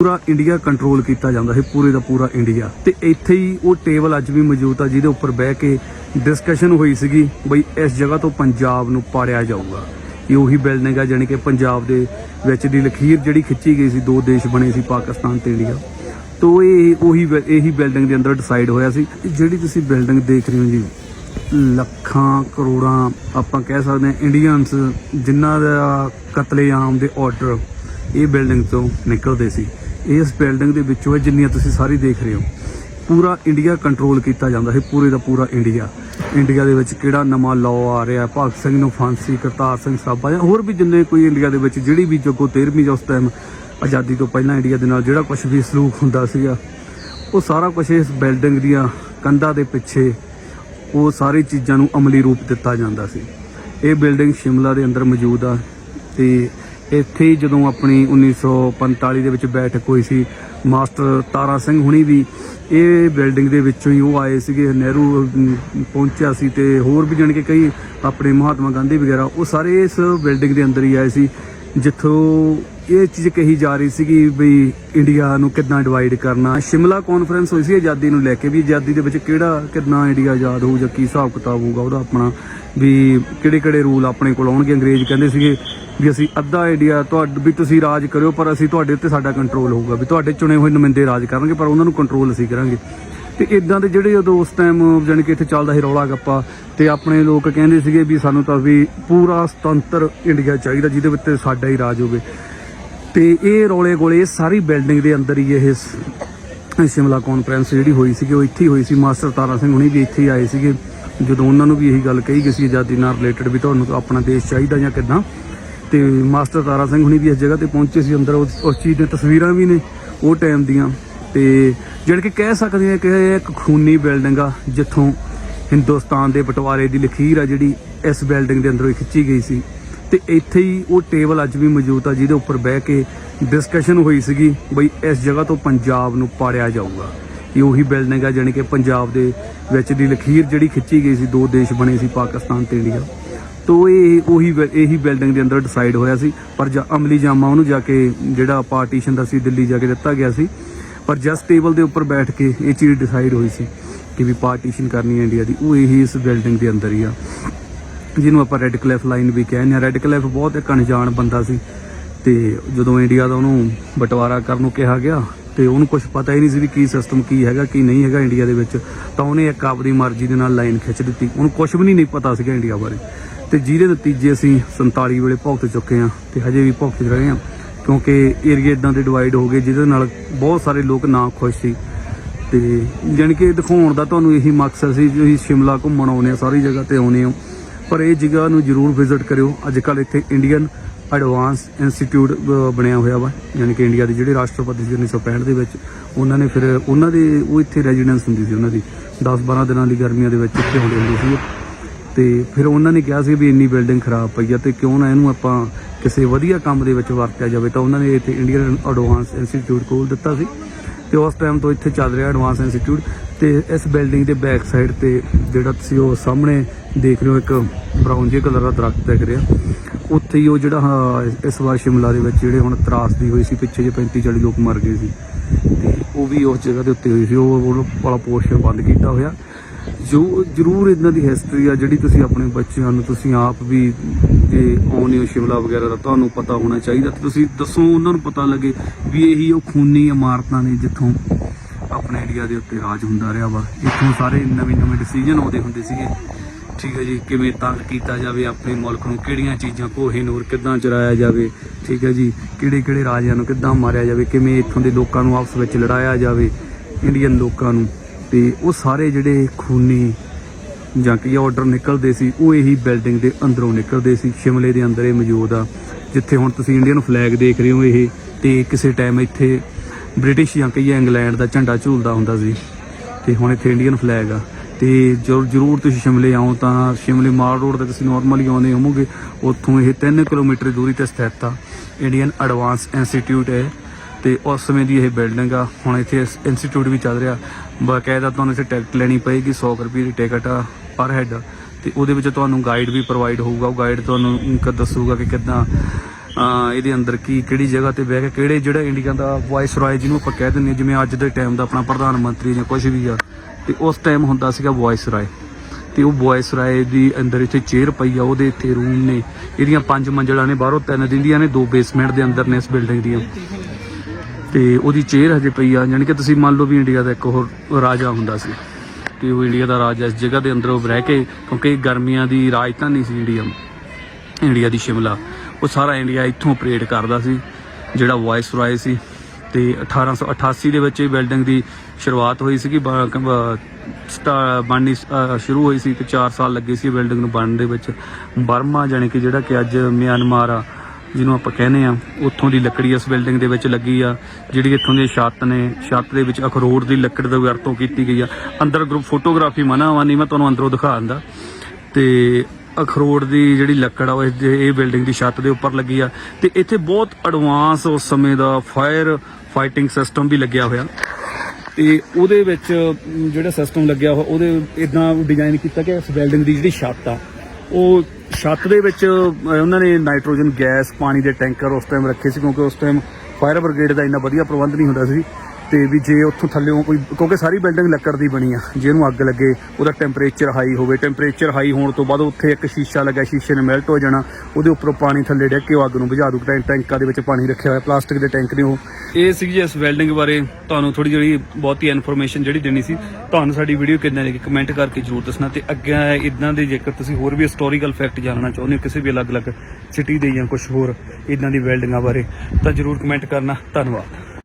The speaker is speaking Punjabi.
ਪੂਰਾ ਇੰਡੀਆ ਕੰਟਰੋਲ ਕੀਤਾ ਜਾਂਦਾ ਸੀ ਪੂਰੇ ਦਾ ਪੂਰਾ ਇੰਡੀਆ। ਤੇ ਇੱਥੇ ਹੀ ਉਹ ਟੇਬਲ ਅੱਜ ਵੀ ਮੌਜੂਦ ਆ, ਜਿਹਦੇ ਉੱਪਰ ਬਹਿ ਕੇ ਡਿਸਕਸ਼ਨ ਹੋਈ ਸੀਗੀ ਬਈ ਇਸ ਜਗ੍ਹਾ ਤੋਂ ਪੰਜਾਬ ਨੂੰ ਪਾੜਿਆ ਜਾਊਗਾ। ਇਹ ਉਹੀ ਬਿਲਡਿੰਗ ਆ ਜਾਣੀ ਕਿ ਪੰਜਾਬ ਦੇ ਵਿੱਚ ਦੀ ਲਖੀਰ ਜਿਹੜੀ ਖਿੱਚੀ ਗਈ ਸੀ, ਦੋ ਦੇਸ਼ ਬਣੇ ਸੀ, ਪਾਕਿਸਤਾਨ ਤੇ ਇੰਡੀਆ। ਤੋਂ ਇਹ ਉਹੀ ਬਿ- ਇਹੀ ਬਿਲਡਿੰਗ ਦੇ ਅੰਦਰ ਡਿਸਾਈਡ ਹੋਇਆ ਸੀ। ਜਿਹੜੀ ਤੁਸੀਂ ਬਿਲਡਿੰਗ ਦੇਖ ਰਹੇ ਹੋ ਜੀ, ਲੱਖਾਂ ਕਰੋੜਾਂ ਆਪਾਂ ਕਹਿ ਸਕਦੇ ਹਾਂ ਇੰਡੀਅਨਸ ਜਿਨ੍ਹਾਂ ਦਾ ਕਤਲੇਆਮ ਦੇ ਆਰਡਰ ਇਹ ਬਿਲਡਿੰਗ ਤੋਂ ਨਿਕਲਦੇ ਸੀ। ਇਸ ਬਿਲਡਿੰਗ ਦੇ ਵਿੱਚੋਂ ਇਹ ਜਿੰਨੀਆਂ ਤੁਸੀਂ ਸਾਰੀ ਦੇਖ ਰਹੇ ਹੋ। ਪੂਰਾ ਇੰਡੀਆ ਕੰਟਰੋਲ ਕੀਤਾ ਜਾਂਦਾ ਸੀ ਪੂਰੇ ਦਾ ਪੂਰਾ ਇੰਡੀਆ ਇੰਡੀਆ ਦੇ ਵਿੱਚ ਕਿਹੜਾ ਨਵਾਂ ਲਾਅ ਆ ਰਿਹਾ ਭਗਤ ਸਿੰਘ ਨੂੰ ਫਾਂਸੀ, ਕਰਤਾਰ ਸਿੰਘ ਸਾਬਾ ਜਾਂ ਹੋਰ ਵੀ ਜਿੰਨੇ ਕੋਈ ਇੰਡੀਆ ਦੇ ਵਿੱਚ ਜਿਹੜੀ ਵੀ ਜੱਗੋ 13ਵੀਂ ਜਾਂ ਉਸ ਟਾਈਮ ਆਜ਼ਾਦੀ ਤੋਂ ਪਹਿਲਾਂ ਇੰਡੀਆ ਦੇ ਨਾਲ ਜਿਹੜਾ ਕੁਝ ਵੀ ਸਲੂਕ ਹੁੰਦਾ ਸੀਗਾ, ਉਹ ਸਾਰਾ ਕੁਝ ਇਸ ਬਿਲਡਿੰਗ ਦੀਆਂ ਕੰਧਾਂ ਦੇ ਪਿੱਛੇ ਉਹ ਸਾਰੀ ਚੀਜ਼ਾਂ ਨੂੰ ਅਮਲੀ ਰੂਪ ਦਿੱਤਾ ਜਾਂਦਾ ਸੀ। ਇਹ ਬਿਲਡਿੰਗ ਸ਼ਿਮਲਾ ਦੇ ਅੰਦਰ ਮੌਜੂਦ ਆ ਤੇ ਇੱਥੇ ਹੀ ਜਦੋਂ ਆਪਣੀ 1945 ਦੇ ਵਿੱਚ ਬੈਠਕ ਹੋਈ ਸੀ, ਮਾਸਟਰ ਤਾਰਾ ਸਿੰਘ ਹੁਣੀ ਵੀ ਇਹ ਬਿਲਡਿੰਗ ਦੇ ਵਿੱਚੋਂ ਹੀ ਉਹ ਆਏ ਸੀਗੇ, ਨਹਿਰੂ ਪਹੁੰਚਿਆ ਸੀ ਤੇ ਹੋਰ ਵੀ ਜਾਣੀ ਕਿ ਕਈ ਆਪਣੇ ਮਹਾਤਮਾ ਗਾਂਧੀ ਵਗੈਰਾ, ਉਹ ਸਾਰੇ ਇਸ ਬਿਲਡਿੰਗ ਦੇ ਅੰਦਰ ਹੀ ਆਏ ਸੀ, ਜਿੱਥੋਂ ਇਹ ਚੀਜ਼ ਕਹੀ ਜਾ ਰਹੀ ਸੀਗੀ ਵੀ ਇੰਡੀਆ ਨੂੰ ਕਿੱਦਾਂ ਡਿਵਾਈਡ ਕਰਨਾ। ਸ਼ਿਮਲਾ ਕਾਨਫਰੰਸ ਹੋਈ ਸੀ ਆਜ਼ਾਦੀ ਨੂੰ ਲੈ ਕੇ ਵੀ ਆਜ਼ਾਦੀ ਦੇ ਵਿੱਚ ਕਿਹੜਾ ਕਿੰਨਾ ਇੰਡੀਆ ਆਜ਼ਾਦ ਹੋਊ ਜਾਂ ਕੀ ਹਿਸਾਬ ਕਿਤਾਬ ਹੋਊਗਾ, ਉਹਦਾ ਆਪਣਾ ਵੀ ਕਿਹੜੇ ਕਿਹੜੇ ਰੂਲ ਆਪਣੇ ਕੋਲ ਆਉਣਗੇ, ਅੰਗਰੇਜ਼ ਕਹਿੰਦੇ ਸੀਗੇ ਵੀ ਅਸੀਂ ਅੱਧਾ ਇੰਡੀਆ ਤੁਹਾਡੇ, ਵੀ ਤੁਸੀਂ ਰਾਜ ਕਰਿਓ, ਪਰ ਅਸੀਂ ਤੁਹਾਡੇ ਉੱਤੇ ਸਾਡਾ ਕੰਟਰੋਲ ਹੋਊਗਾ, ਵੀ ਤੁਹਾਡੇ ਚੁਣੇ ਹੋਏ ਨੁਮਾਇੰਦੇ ਰਾਜ ਕਰਨਗੇ, ਪਰ ਉਹਨਾਂ ਨੂੰ ਕੰਟਰੋਲ ਅਸੀਂ ਕਰਾਂਗੇ। ਤੇ ਇਦਾਂ ਦੇ ਜਿਹੜੇ ਉਦੋਂ ਉਸ ਟਾਈਮ ਜਾਣੀ ਕਿ ਇੱਥੇ ਚੱਲਦਾ ਸੀ ਰੌਲਾ ਗੱਪਾ, ਤੇ ਆਪਣੇ ਲੋਕ ਕਹਿੰਦੇ ਸੀਗੇ ਵੀ ਸਾਨੂੰ ਤਾਂ ਵੀ ਪੂਰਾ ਸੁਤੰਤਰ ਇੰਡੀਆ ਚਾਹੀਦਾ, ਜਿਹਦੇ ਵਿੱਚ ਸਾਡਾ ਹੀ ਰਾਜ ਹੋਵੇ। ਤੇ ਇਹ ਰੌਲੇ ਗੋਲੇ ਸਾਰੀ ਬਿਲਡਿੰਗ ਦੇ ਅੰਦਰ ਹੀ ਇਹ ਸ਼ਿਮਲਾ ਕਾਨਫਰੰਸ ਜਿਹੜੀ ਹੋਈ ਸੀਗੀ, ਉਹ ਇੱਥੇ ਹੀ ਹੋਈ ਸੀ। ਮਾਸਟਰ ਤਾਰਾ ਸਿੰਘ ਹੁਣੀ ਵੀ ਇੱਥੇ ਹੀ ਆਏ ਸੀਗੇ। ਜਦੋਂ ਉਹਨਾਂ ਨੂੰ ਵੀ ਇਹੀ ਗੱਲ ਕਹੀ ਗਈ ਸੀ, ਆਜ਼ਾਦੀ ਨਾਲ ਰਿਲੇਟਡ ਵੀ ਤੁਹਾਨੂੰ ਆਪਣਾ ਦੇਸ਼ ਚਾਹੀਦਾ ਜਾਂ ਕਿੱਦਾਂ। ਤੇ ਮਾਸਟਰ ਤਾਰਾ ਸਿੰਘ ਹੁਣੀ ਵੀ ਇਸ ਜਗ੍ਹਾ ਤੇ ਪਹੁੰਚੇ ਸੀ ਅੰਦਰ, ਉਸ ਉਸ ਚੀਜ਼ ਦੀਆਂ ਤਸਵੀਰਾਂ ਵੀ ਨੇ, ਉਹ ਟਾਈਮ ਦੀਆਂ। ਤੇ ਜਿਹੜੇ ਕਿ ਕਹਿ ਸਕਦੇ ਆ ਕਿ ਇਹ ਇੱਕ ਖੂਨੀ ਬਿਲਡਿੰਗ ਆ, ਜਿੱਥੋਂ ਹਿੰਦੁਸਤਾਨ ਦੇ ਬਟਵਾਰੇ ਦੀ ਲਖੀਰ ਆ ਜਿਹੜੀ ਇਸ ਬਿਲਡਿੰਗ ਦੇ ਅੰਦਰੋਂ ਖਿੱਚੀ ਗਈ ਸੀ। ਤੇ ਇੱਥੇ ਹੀ ਉਹ ਟੇਬਲ ਅੱਜ ਵੀ ਮੌਜੂਦ ਆ, ਜਿਹਦੇ ਉੱਪਰ ਬਹਿ ਕੇ ਡਿਸਕਸ਼ਨ ਹੋਈ ਸੀਗੀ ਬਈ ਇਸ ਜਗ੍ਹਾ ਤੋਂ ਪੰਜਾਬ ਨੂੰ ਪਾੜਿਆ ਜਾਊਗਾ। ਇਹ ਉਹੀ ਬਿਲਡਿੰਗ ਆ, ਜਾਣੀ ਕਿ ਪੰਜਾਬ ਦੇ ਵਿੱਚ ਦੀ ਲਖੀਰ ਜਿਹੜੀ ਖਿੱਚੀ ਗਈ ਸੀ, ਦੋ ਦੇਸ਼ ਬਣੇ ਸੀ, ਪਾਕਿਸਤਾਨ ਤੇ ਇੰਡੀਆ। ਤੋ ਇਹ ਉਹੀ ਬਿ- ਇਹੀ ਬਿਲਡਿੰਗ ਦੇ ਅੰਦਰ ਡਿਸਾਈਡ ਹੋਇਆ ਸੀ। ਪਰ ਜਾਂ, ਅਮਲੀ ਜਾਮਾ ਉਹਨੂੰ ਜਾ ਕੇ ਜਿਹੜਾ ਪਾਰਟੀਸ਼ਨ ਦਾ ਸੀ, ਦਿੱਲੀ ਜਾ ਕੇ ਦਿੱਤਾ ਗਿਆ ਸੀ। ਪਰ ਜਸਟ ਟੇਬਲ ਦੇ ਉੱਪਰ ਬੈਠ ਕੇ ਇਹ ਚੀਜ਼ ਡਿਸਾਈਡ ਹੋਈ ਸੀ ਕਿ ਵੀ ਪਾਰਟੀਸ਼ਨ ਕਰਨੀ ਹੈ ਇੰਡੀਆ ਦੀ। ਉਹ ਇਹੀ ਇਸ ਬਿਲਡਿੰਗ ਦੇ ਅੰਦਰ ਹੀ ਆ। ਜਿਹਨੂੰ ਆਪਾਂ ਰੈੱਡ ਕਲਿਫ ਲਾਈਨ ਵੀ ਕਹਿੰਦੇ ਆ ਰੈੱਡ ਕਲਿਫ ਬਹੁਤ ਇੱਕ ਅਣਜਾਣ ਬੰਦਾ ਸੀ। ਤੇ ਜਦੋਂ ਇੰਡੀਆ ਦਾ ਉਹਨੂੰ ਬਟਵਾਰਾ ਕਰਨ ਨੂੰ ਕਿਹਾ ਗਿਆ, ਤੇ ਉਹਨੂੰ ਕੁਝ ਪਤਾ ਹੀ ਨਹੀਂ ਸੀ ਵੀ ਕੀ ਸਿਸਟਮ ਕੀ ਹੈਗਾ, ਕੀ ਨਹੀਂ ਹੈਗਾ ਇੰਡੀਆ ਦੇ ਵਿੱਚ। ਤਾਂ ਉਹਨੇ ਇੱਕ ਆਪਣੀ ਮਰਜ਼ੀ ਦੇ ਨਾਲ ਲਾਈਨ ਖਿੱਚ ਦਿੱਤੀ। ਉਹਨੂੰ ਕੁਝ ਵੀ ਨਹੀਂ ਨਹੀਂ ਪਤਾ ਸੀਗਾ ਇੰਡੀਆ ਬਾਰੇ। ਤੇ ਜਿਹਦੇ ਨਤੀਜੇ ਅਸੀਂ 47 ਵੇਲੇ ਭੁਗਤ ਚੁੱਕੇ ਆ ਤੇ ਹਜੇ ਵੀ ਭੁਗਤ ਰਹੇ ਆ ਕਿਉਂਕਿ ਏਰੀਆ ਇਦਾਂ ਦੇ ਡਿਵਾਈਡ ਹੋ ਗਏ, ਜਿਹਦੇ ਨਾਲ ਬਹੁਤ ਸਾਰੇ ਲੋਕ ਨਾ ਖੁਸ਼ ਸੀ। ਤੇ ਜਾਣੀ ਕਿ ਦਿਖਾਉਣ ਦਾ ਤੁਹਾਨੂੰ ਇਹੀ ਮਕਸਦ ਸੀ ਵੀ ਅਸੀਂ ਸ਼ਿਮਲਾ ਘੁੰਮਣ ਆਉਨੇ ਆ ਸਾਰੀ ਜਗ੍ਹਾ ਤੇ ਆਉਨੇ ਹੋ। ਪਰ ਇਹ ਜਗ੍ਹਾ ਨੂੰ ਜਰੂਰ ਵਿਜ਼ਿਟ ਕਰਿਓ। ਅੱਜ ਕੱਲ ਇੱਥੇ ਇੰਡੀਅਨ ਐਡਵਾਂਸ ਇੰਸਟੀਚਿਊਟ ਬਣਿਆ ਹੋਇਆ ਵਾ ਯਾਨੀ ਕਿ ਇੰਡੀਆ ਦੇ ਜਿਹੜੇ ਰਾਸ਼ਟਰਪਤੀ ਸੀ 1965 ਦੇ ਵਿੱਚ। ਉਹਨਾਂ ਨੇ ਫਿਰ ਉਹਨਾਂ ਦੇ, ਉਹ ਇੱਥੇ ਰੈਜ਼ੀਡੈਂਸ ਹੁੰਦੀ ਸੀ ਉਹਨਾਂ ਦੀ। 10-12 ਦਿਨਾਂ ਦੀ ਗਰਮੀਆਂ ਦੇ ਵਿੱਚ ਇੱਥੇ ਹੁੰਦੇ ਹੁੰਦੇ ਸੀ ਤੇ ਫਿਰ ਉਹਨਾਂ ਨੇ ਕਿਹਾ ਸੀ ਵੀ ਇੰਨੀ ਬਿਲਡਿੰਗ ਖਰਾਬ ਪਈ ਆ ਤੇ ਕਿਉਂ ਨਾ ਇਹਨੂੰ ਆਪਾਂ ਕਿਸੇ ਵਧੀਆ ਕੰਮ ਦੇ ਵਿੱਚ ਵਰਤਿਆ ਜਾਵੇ। ਤਾਂ ਉਹਨਾਂ ਨੇ ਇੱਥੇ ਇੰਡੀਅਨ ਐਡਵਾਂਸ ਇੰਸਟੀਚਿਊਟ ਖੋਲ ਦਿੱਤਾ ਸੀ ਤੇ ਉਸ ਟਾਈਮ ਤੋਂ ਇੱਥੇ ਚੱਲ ਰਿਹਾ ਐਡਵਾਂਸ ਇੰਸਟੀਚਿਊਟ ਤੇ ਇਸ ਬਿਲਡਿੰਗ ਦੇ ਬੈਕ ਸਾਈਡ ਤੇ ਜਿਹੜਾ ਤੁਸੀਂ ਉਹ ਸਾਹਮਣੇ ਦੇਖ ਰਹੇ ਹੋ, ਇੱਕ ਬਰਾਊਨ ਜਿਹੇ ਕਲਰ ਦਾ ਦਰਖਤ ਦਿਖ ਰਿਹਾ। ਉੱਥੇ ਹੀ ਉਹ ਜਿਹੜਾ ਇਸ- ਵਾਰ ਸ਼ਿਮਲਾ ਦੇ ਵਿੱਚ ਜਿਹੜੇ ਹੁਣ ਤਰਾਸਦੀ ਹੋਈ ਸੀ, ਪਿੱਛੇ ਜੇ 35 40 ਲੋਕ ਮਰ ਗਏ ਸੀ। ਤੇ ਉਹ ਵੀ ਉਸ ਜਗ੍ਹਾ ਦੇ ਉੱਤੇ ਹੋਈ ਸੀ। ਉਹ ਉਹ ਵਾਲਾ ਪੋਰਸ਼ਨ ਬੰਦ ਕੀਤਾ ਹੋਇਆ। ਜੋ ਜ਼ਰੂਰ ਇਦਾਂ ਦੀ ਹਿਸਟਰੀ ਆ, ਜਿਹੜੀ ਤੁਸੀਂ ਆਪਣੇ ਬੱਚਿਆਂ ਨੂੰ ਤੁਸੀਂ ਆਪ ਵੀ ਜੇ ਆਉਣੇ ਹੋ ਸ਼ਿਮਲਾ ਵਗੈਰਾ ਦਾ ਤੁਹਾਨੂੰ ਪਤਾ ਹੋਣਾ ਚਾਹੀਦਾ। ਤੇ ਤੁਸੀਂ ਦੱਸੋ, ਉਹਨਾਂ ਨੂੰ ਪਤਾ ਲੱਗੇ ਵੀ ਇਹੀ ਉਹ ਖੂਨੀ ਇਮਾਰਤਾਂ ਨੇ ਜਿੱਥੋਂ ਆਪਣੇ ਇੰਡੀਆ ਦੇ ਉੱਤੇ ਰਾਜ ਹੁੰਦਾ ਰਿਹਾ ਵਾ। ਇੱਥੋਂ ਸਾਰੇ ਨਵੇਂ ਨਵੇਂ ਡਿਸੀਜਨ ਆਉਂਦੇ ਹੁੰਦੇ ਸੀਗੇ। ਠੀਕ ਹੈ ਜੀ, ਕਿਵੇਂ ਤੰਗ ਕੀਤਾ ਜਾਵੇ ਆਪਣੇ ਮੁਲਕ ਨੂੰ, ਕਿਹੜੀਆਂ ਚੀਜ਼ਾਂ ਕੋਹੇ ਨੂਰ ਕਿੱਦਾਂ ਚਰਾਇਆ ਜਾਵੇ, ਠੀਕ ਹੈ ਜੀ ਕਿਹੜੇ ਕਿਹੜੇ ਰਾਜਿਆਂ ਨੂੰ ਕਿੱਦਾਂ ਮਾਰਿਆ ਜਾਵੇ, ਕਿਵੇਂ ਇੱਥੋਂ ਦੇ ਲੋਕਾਂ ਨੂੰ ਆਪਸ ਵਿੱਚ ਲੜਾਇਆ ਜਾਵੇ ਇੰਡੀਅਨ ਲੋਕਾਂ ਨੂੰ। ਤੇ ਉਹ ਸਾਰੇ ਜਿਹੜੇ ਖੂਨੀ ਜਾਂ ਕੀ ਆਰਡਰ ਨਿਕਲਦੇ ਸੀ, ਉਹ ਇਹੀ ਬਿਲਡਿੰਗ ਦੇ ਅੰਦਰੋਂ ਨਿਕਲਦੇ ਸੀ, ਸ਼ਿਮਲੇ ਦੇ ਅੰਦਰ ਇਹ ਮੌਜੂਦ ਆ, ਜਿੱਥੇ ਹੁਣ ਤੁਸੀਂ ਇੰਡੀਅਨ ਫਲੈਗ ਦੇਖ ਰਹੇ ਹੋ ਇਹ, ਤੇ ਕਿਸੇ ਟਾਈਮ ਇੱਥੇ ਬ੍ਰਿਟਿਸ਼ ਜਾਂ ਕਹੀਏ ਇੰਗਲੈਂਡ ਦਾ ਝੰਡਾ ਝੂਲਦਾ ਹੁੰਦਾ ਸੀ, ਤੇ ਹੁਣ ਇੱਥੇ ਇੰਡੀਅਨ ਫਲੈਗ ਆ, ਤੇ ਜਰੂਰ ਜਰੂਰ ਤੁਸੀਂ ਸ਼ਿਮਲੇ ਆਓ ਤਾਂ ਸ਼ਿਮਲੇ ਮਾਲ ਰੋਡ ਤੇ ਤੁਸੀਂ ਨਾਰਮਲੀ ਆਉਂਦੇ ਹੋਵੋਗੇ, ਉੱਥੋਂ ਇਹ 3 ਕਿਲੋਮੀਟਰ ਦੂਰੀ ਤੇ ਸਥਿਤ ਆ ਇੰਡੀਅਨ ਐਡਵਾਂਸ ਇੰਸਟੀਚਿਊਟ ਹੈ ਤੇ ਉਸ ਸਮੇਂ ਦੀ ਇਹ ਬਿਲਡਿੰਗ ਆ, ਹੁਣ ਇੱਥੇ ਇੰਸਟੀਚਿਊਟ ਵੀ ਚੱਲ ਰਿਹਾ। ਬਕਾਇਦਾ ਤੁਹਾਨੂੰ ਇੱਥੇ ਟਿਕਟ ਲੈਣੀ ਪਏਗੀ 100 ਕੁ ਰੁਪਏ ਦੀ ਟਿਕਟ ਆ ਪਰ ਹੈਡ ਤੇ ਉਹਦੇ ਵਿੱਚ ਤੁਹਾਨੂੰ ਗਾਈਡ ਵੀ ਪ੍ਰੋਵਾਈਡ ਹੋਊਗਾ। ਉਹ ਗਾਈਡ ਤੁਹਾਨੂੰ ਕ- ਦੱਸੂਗਾ ਕਿ ਕਿੱਦਾਂ ਇਹਦੇ ਅੰਦਰ ਕੀ, ਕਿਹੜੀ ਜਗ੍ਹਾ ਤੇ ਬਹਿ ਕੇ ਕਿਹੜੇ ਜਿਹੜਾ ਇੰਡੀਆ ਦਾ ਵਾਇਸ ਰਾਏ ਜਿਹਨੂੰ ਆਪਾਂ ਕਹਿ ਦਿੰਦੇ ਹਾਂ, ਜਿਵੇਂ ਅੱਜ ਦੇ ਟਾਈਮ ਦਾ ਆਪਣਾ ਪ੍ਰਧਾਨ ਮੰਤਰੀ ਜਾਂ ਕੁਝ ਵੀ ਆ। ਤੇ ਉਸ ਟਾਈਮ ਹੁੰਦਾ ਸੀਗਾ ਵਾਇਸ ਰਾਏ। ਤੇ ਉਹ ਵਾਇਸ ਰਾਏ ਦੀ ਅੰਦਰ ਇੱਥੇ ਚੇਅਰ ਪਈ ਆ, ਉਹਦੇ ਇੱਥੇ ਰੂਮ ਨੇ। ਇਹਦੀਆਂ ਪੰਜ ਮੰਜ਼ਲਾਂ ਨੇ, ਬਾਹਰੋਂ ਤਿੰਨ ਦਿੰਦੀਆਂ ਨੇ, ਦੋ ਬੇਸਮੈਂਟ ਦੇ ਅੰਦਰ ਨੇ ਇਸ ਬਿਲਡਿੰਗ ਦੀਆਂ। ਤੇ ਉਹਦੀ ਚੇਅਰ ਹਜੇ ਪਈ ਆ, ਯਾਨੀ ਕਿ ਤੁਸੀਂ ਮੰਨ ਲਓ ਵੀ ਇੰਡੀਆ ਦਾ ਇੱਕ ਹੋਰ ਰਾਜਾ ਹੁੰਦਾ ਸੀ। ਤੇ ਉਹ ਇੰਡੀਆ ਦਾ ਰਾਜਾ ਇਸ ਜਗ੍ਹਾ ਦੇ ਅੰਦਰ ਉਹ ਰਹਿ ਕੇ, ਕਿਉਂਕਿ ਗਰਮੀਆਂ ਦੀ ਰਾਜਧਾਨੀ ਸੀ ਇੰਡੀਆ ਇੰਡੀਆ ਦੀ ਸ਼ਿਮਲਾ। ਉਹ ਸਾਰਾ ਇੰਡੀਆ ਇੱਥੋਂ ਆਪਰੇਟ ਕਰਦਾ ਸੀ, ਜਿਹੜਾ ਵਾਇਸ ਰਾਏ ਸੀ। ਤੇ 1888 ਦੇ ਵਿੱਚ ਇਹ ਬਿਲਡਿੰਗ ਦੀ ਸ਼ੁਰੂਆਤ ਹੋਈ ਸੀਗੀ, ਬ- ਬਣਨੀ ਸ਼ੁਰੂ ਹੋਈ ਸੀ, ਤੇ 4 ਸਾਲ ਲੱਗੇ ਸੀ ਬਿਲਡਿੰਗ ਨੂੰ ਬਣਨ ਦੇ ਵਿੱਚ। ਬਰਮਾ ਜਾਣੀ ਕਿ ਜਿਹੜਾ ਕਿ ਅੱਜ ਮਿਆਂਮਾਰ ਆ ਜਿਹਨੂੰ ਆਪਾਂ ਕਹਿੰਦੇ ਆ ਉੱਥੋਂ ਦੀ ਲੱਕੜੀ ਇਸ ਬਿਲਡਿੰਗ ਦੇ ਵਿੱਚ ਲੱਗੀ ਆ, ਜਿਹੜੀ ਇੱਥੋਂ ਦੀ ਛੱਤ ਨੇ, ਛੱਤ ਦੇ ਵਿੱਚ ਅਖਰੋਟ ਦੀ ਲੱਕੜ ਦਾ ਵਰਤੋਂ ਕੀਤੀ ਗਈ ਆ। ਅੰਦਰ ਗਰੁੱਪ ਫੋਟੋਗ੍ਰਾਫੀ ਮਨਾ ਵਾ, ਨਹੀਂ ਮੈਂ ਤੁਹਾਨੂੰ ਅੰਦਰੋਂ ਦਿਖਾ ਦਿੰਦਾ। ਤੇ ਅਖਰੋਟ ਦੀ ਜਿਹੜੀ ਲੱਕੜ ਆ, ਉਹ ਇਹ ਬਿਲਡਿੰਗ ਦੀ ਛੱਤ ਦੇ ਉੱਪਰ ਲੱਗੀ ਆ। ਤੇ ਇੱਥੇ ਬਹੁਤ ਐਡਵਾਂਸ ਉਸ ਸਮੇਂ ਦਾ ਫਾਇਰ ਫਾਈਟਿੰਗ ਸਿਸਟਮ ਵੀ ਲੱਗਿਆ ਹੋਇਆ। ਤੇ ਉਹਦੇ ਵਿੱਚ, ਜਿਹੜਾ ਸਿਸਟਮ ਲੱਗਿਆ ਹੋਇਆ, ਉਹਦੇ ਇਦਾਂ ਡਿਜ਼ਾਈਨ ਕੀਤਾ ਕਿ ਇਸ ਬਿਲਡਿੰਗ ਦੀ ਜਿਹੜੀ ਛੱਤ ਆ, ਉਹ ਛੱਤ ਦੇ ਵਿੱਚ ਉਹਨਾਂ ਨੇ ਨਾਈਟ੍ਰੋਜਨ ਗੈਸ ਪਾਣੀ ਦੇ ਟੈਂਕਰ ਉਸ ਟਾਈਮ ਰੱਖੇ ਸੀ ਕਿਉਂਕਿ ਉਸ ਟਾਈਮ ਫਾਇਰ ਬ੍ਰਿਗੇਡ ਦਾ ਇੰਨਾ ਵਧੀਆ ਪ੍ਰਬੰਧ ਨਹੀਂ ਹੁੰਦਾ ਸੀ। ਤੇ ਵੀ ਜੇ ਉੱਥੋਂ ਥੱਲੇੋਂ ਕੋਈ, ਕਿਉਂਕਿ ਸਾਰੀ ਬਿਲਡਿੰਗ ਲੱਕੜ ਦੀ ਬਣੀ ਆ, ਜੇ ਇਹਨੂੰ ਅੱਗ ਲੱਗੇ, ਉਹਦਾ ਟੈਂਪਰੇਚਰ ਹਾਈ ਹੋਵੇ ਟੈਂਪਰੇਚਰ ਹਾਈ ਹੋਣ ਤੋਂ ਬਾਅਦ ਉੱਥੇ ਇੱਕ ਸ਼ੀਸ਼ਾ ਲੱਗਾ, ਸ਼ੀਸ਼ੇ ਨੇ ਮੈਲਟ ਹੋ ਜਾਣਾ, ਉਹਦੇ ਉੱਪਰੋਂ ਪਾਣੀ ਥੱਲੇ ਡਿੱਗ ਕੇ ਉਹ ਅੱਗ ਨੂੰ ਬੁਝਾ ਦੂ ਟੈਂਕਾਂ ਦੇ ਵਿੱਚ ਪਾਣੀ ਰੱਖਿਆ ਹੋਇਆ, ਪਲਾਸਟਿਕ ਦੇ ਟੈਂਕ ਨੇ ਉਹ। ਇਹ ਸੀ ਜੀ ਇਸ ਵੈਲਡਿੰਗ ਬਾਰੇ ਤੁਹਾਨੂੰ ਥੋੜੀ ਜਿਹੀ ਬਹੁਤੀ ਇਨਫੋਰਮੇਸ਼ਨ ਜਿਹੜੀ ਦੇਣੀ ਸੀ। ਤੁਹਾਨੂੰ ਸਾਡੀ ਵੀਡੀਓ ਕਿੰਨਾ ਲੱਗੀ ਕਮੈਂਟ ਕਰਕੇ ਜਰੂਰ ਦੱਸਣਾ। ਤੇ ਅੱਗੇ ਇਦਾਂ ਦੇ, ਜੇਕਰ ਤੁਸੀਂ ਹੋਰ ਵੀ ਹਿਸਟੋਰੀਕਲ ਫੈਕਟ ਜਾਣਨਾ ਚਾਹੁੰਦੇ ਹੋ, ਕਿਸੇ ਵੀ ਅਲੱਗ-ਅਲੱਗ ਸਿਟੀ ਦੇ ਜਾਂ ਕੁਝ ਹੋਰ ਇਦਾਂ ਦੀ ਵੈਲਡਿੰਗਾਂ ਬਾਰੇ, ਤਾਂ ਜਰੂਰ ਕਮੈਂਟ ਕਰਨਾ। ਧੰਨਵਾਦ।